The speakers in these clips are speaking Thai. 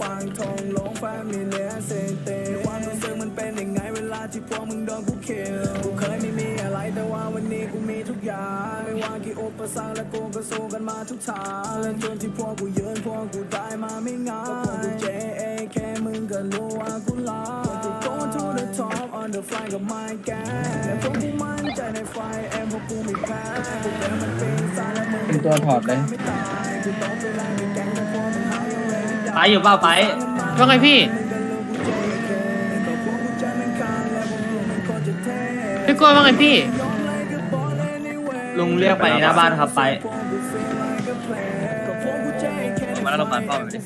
ฟังทงหลงแฟนมีเนื้อเซเตความรู้สึกมันเป็นยังไงเวลาที่พวกมึงโดนกูเคิลกูเคยไม่มีอะไรแต่ว่าวันนี้กูมีทุกอย่างไม่ว่ากี่อุปสรรคและกูก็สู้กันมาทุกทางและจนที่พวกกูยืนพวกกูได้มาไม่ง่ายก็พวกกู JAK มึงก็รู้ว่ากูลาพวกกู go to the top on the fly กับ my gang และพวกกูมั่นใจในไฟเอ็มพวกกูไม่แพ้พวกเป็นมันเป็นสารและมึงเป็นตัวถอดเลยไม่ตายกูต้องไปแรงในแก๊งแต่พวกมึงหายัง ไงไม่ได้ไปอยู่เปล่าไปว่าไงพี่พี่กลัวว่าไงพี่ ลุงเรียกไปหน้าบ้านครับไปมาแล้วโรงพยาบาลเฝ้าไปดิ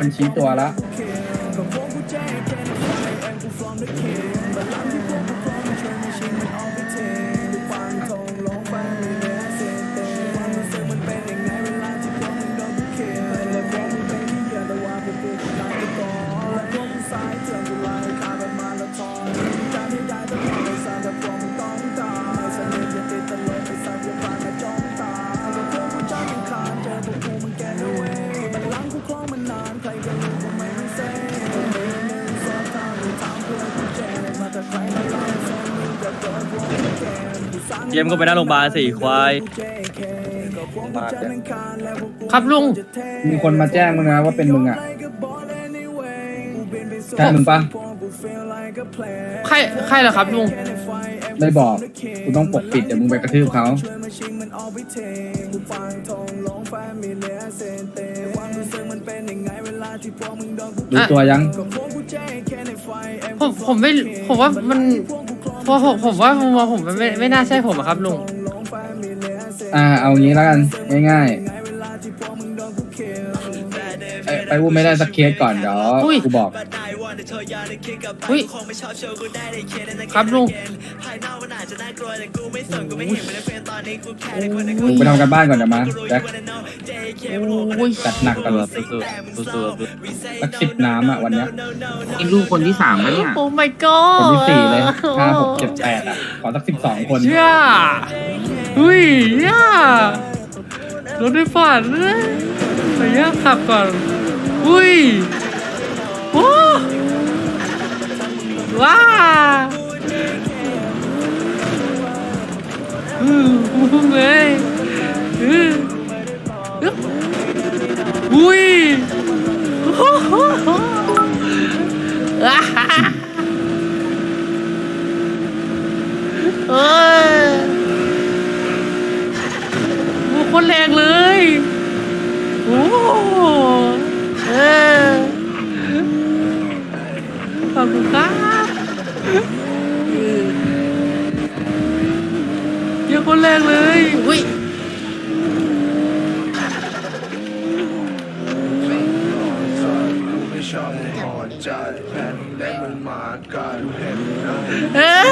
มันชี้ตัวละ เยี่ยมก็ไปหน้าโรงพยาบาลสี่ควาย ครับลุง มีคนมาแจ้งมึงนะว่าเป็นมึงอะใช่มึงปะใครใครเหรอครับลุงไม่บอกกูต้องปกปิดเดี๋ยวมึงไปกระทืบเขารู้ตัวยัง ผมผมไม่ผมว่ามันเพราะผมผมว่าผมว่าผมมันไม่ไม่น่าใช่ผมอะครับลุงอ่าเอางี้แล้วกันง่ายๆไปไปวูไม่ได้สักเคสก่อนเดี๋ยวอุ้ยกูบอก อุ้ยครับลุง มึงไปทำกันบ้านก่อนเดี๋ยวมาแจ็คอุ้ยจัดหนักกันสู้สู้สู้สู้สักสิบน้ำอะวันเนี้ยนี่ลูกคนที่สามแล้วเนี่ย โอ้ my god คนที่สี่เลยห้าหกเจ็ดแปดอะ ขอสักสิบสองคนเชี่ยอุ้ยเชี่ยรถไฟฝันเลยไปย่างขับก่อน อุ้ยโอ้ พุ่งเลยอุ้ย คนแรงเลยอุ้ยเอ้ย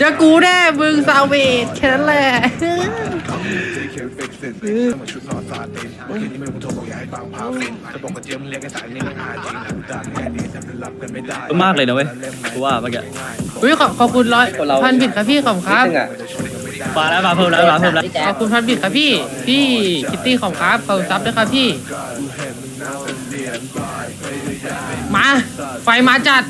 จะกูแน่มึงซาเวดแค่นั้นแหละ มากเลยนะเว้ยกูว่าเมื่อกี้อุ้ยขอบขอบคุณร้อยพันบิดครับพี่ขอบคุณครับมาแล้วมาเพิ่มแล้วมาเพิ่มแล้วขอบคุณพันบิดครับพี่พี่คิตตี้ของครับขอบคุณซับด้วยครับพี่ มา ไฟมาจัด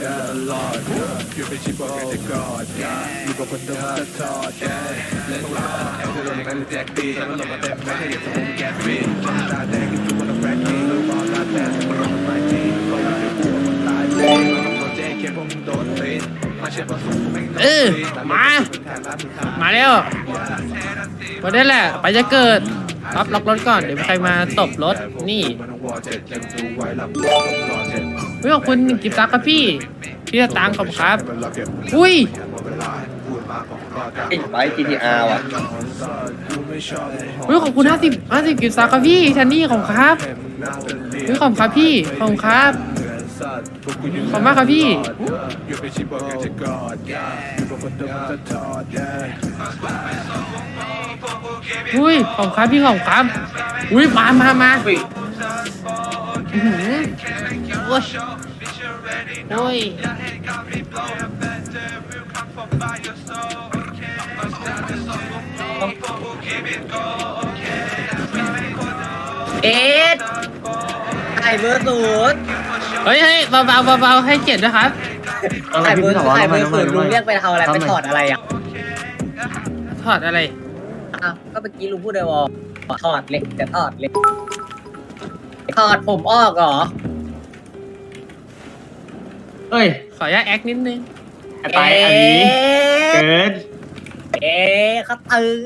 เออ มา มาเร็ววันนี้แหละ ไปจะเกิด รับล็อกรถก่อนเดี๋ยวมีใครมาตบรถนี่เฮ้ยขอบคุณกิฟต์ซักครับพี่พี่สตางค์ขอบคุณครับ อุ้ยไป GTR ว่ะอุ้ยขอบคุณห้าสิบห้าสิบกิฟต์ซักครับพี่ชันนี่ขอบคุณครับอุ้ยขอบคุณครับพี่ขอบคุณครับ ขอบคุณมากครับพี่อุ้ยขอบคุณครับพี่ขอบคุณครับอุ้ยมามามาอื้อหือโอ้ยโอ้ยเอ็ดไข่เบอร์ศูนย์ เฮ้ยเฮ้ยเบาเบาเบาๆให้เกียรติด้วยครับไข่เบอร์ไข่เบอร์ศูนย์ลุงเรียกไปทำอะไรไปถอดอะไรอะถอดอะไร อ้าวก็เมื่อกี้ลุงพูดในวอลถอดเหล็กจะถอดเหล็กถอดผมออกเหรอเอ้ยขออนุญาตแอคนิดนึงไอ้ไปอันนี้เกินเอ๊ะเขาตึง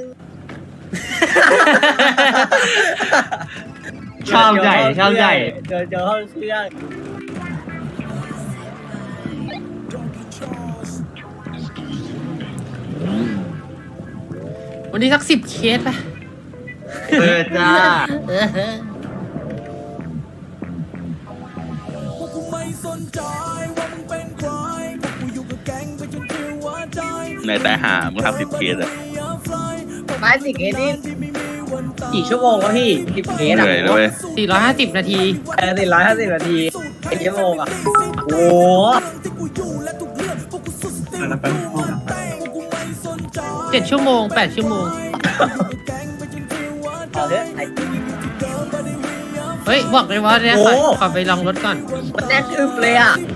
ชอบใหญ่ชอบใหญ่เดินเจอห้องเครื่อง วันนี้สักสิบเคสป่ะเออจ้าเออพวกกูไม่สนใจว่ามึงเป็นใครพวกกูอยู่กับแก๊งไปจนถึงหัวใจในแต่หามึงทำสิบเคสอะไม้สิบเคสนี่กี่ชั่วโมงวะพี่สิบเคสเหอะนื่อยนะเว้ยสี่ร้อยห้าสิบนาที เออสี่ร้อยห้าสิบนาทีเป็นชั่วโมงอะโอ้โห เจ็ดชั่วโมงแปดชั่วโมง เอาเถอะไอ้เฮ้ย บอกเลยว่าเนี่ยขอโอ้ ขอไปลองรถก่อนมันแน่นอึบเลยอะเ